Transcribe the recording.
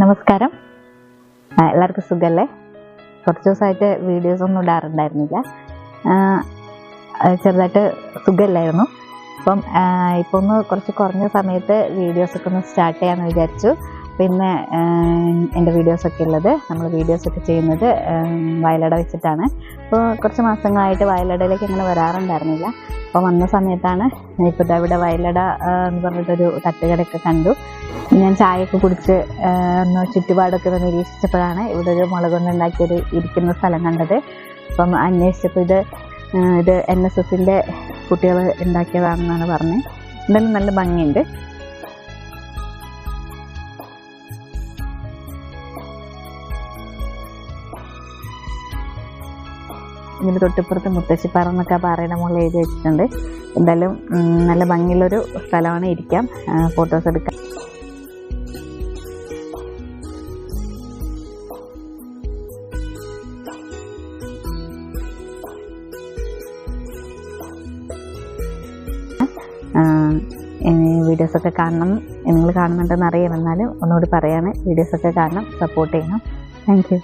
നമസ്കാരം. എല്ലാവർക്കും സുഖല്ലേ? കുറച്ച് ദിവസമായിട്ട് വീഡിയോസ് ഒന്നും ഇടാറുണ്ടായിരുന്നില്ല. ചെറുതായിട്ട് സുഖമില്ലായിരുന്നു. അപ്പം ഇപ്പോൾ ഒന്ന് കുറച്ച് കുറഞ്ഞ സമയത്ത് വീഡിയോസൊക്കെ ഒന്ന് സ്റ്റാർട്ട് ചെയ്യാമെന്ന് വിചാരിച്ചു. പിന്നെ എന്റെ വീഡിയോസൊക്കെ ഉള്ളത് നമ്മൾ വീഡിയോസൊക്കെ ചെയ്യുന്നത് വയലട വെച്ചിട്ടാണ്. അപ്പോൾ കുറച്ച് മാസങ്ങളായിട്ട് വയലടയിലേക്ക് അങ്ങനെ വരാറുണ്ടായിരുന്നില്ല. അപ്പോൾ വന്ന സമയത്താണ് ഇപ്പോൾ ഇവിടെ വയലട എന്ന് പറഞ്ഞിട്ടൊരു തട്ടുകടയൊക്കെ കണ്ടു. ഞാൻ ചായയൊക്കെ കുടിച്ച് ഒന്ന് ചുറ്റുപാടൊക്കെ ഒന്ന് നിരീക്ഷിച്ചപ്പോഴാണ് ഇവിടെ ഒരു മുളക് കൊണ്ട് ഉണ്ടാക്കിയൊരു ഇരിക്കുന്ന സ്ഥലം കണ്ടത്. അപ്പം അന്വേഷിച്ചപ്പോൾ ഇത് ഇത് എൻ എസ് എസിന്റെ കുട്ടികൾ ഉണ്ടാക്കിയതാണെന്നാണ് പറഞ്ഞത്. എന്തായാലും നല്ല ഭംഗിയുണ്ട്. ഇതിന് തൊട്ടിപ്പുറത്ത് മുത്തശ്ശിപ്പാറ എന്നൊക്കെ പാറയുടെ മുകളിൽ എഴുതി വെച്ചിട്ടുണ്ട്. എന്തായാലും നല്ല ഭംഗിയുള്ളൊരു സ്ഥലമാണ് ഇരിക്കാം. ഫോട്ടോസ് എടുക്കാം. വീഡിയോസൊക്കെ കാണണം. നിങ്ങൾ കാണുന്നുണ്ടെന്ന് അറിയാം. എന്നാലും ഒന്നുകൂടി പറയാണ്. വീഡിയോസൊക്കെ കാണണം. സപ്പോർട്ട് ചെയ്യണം. താങ്ക്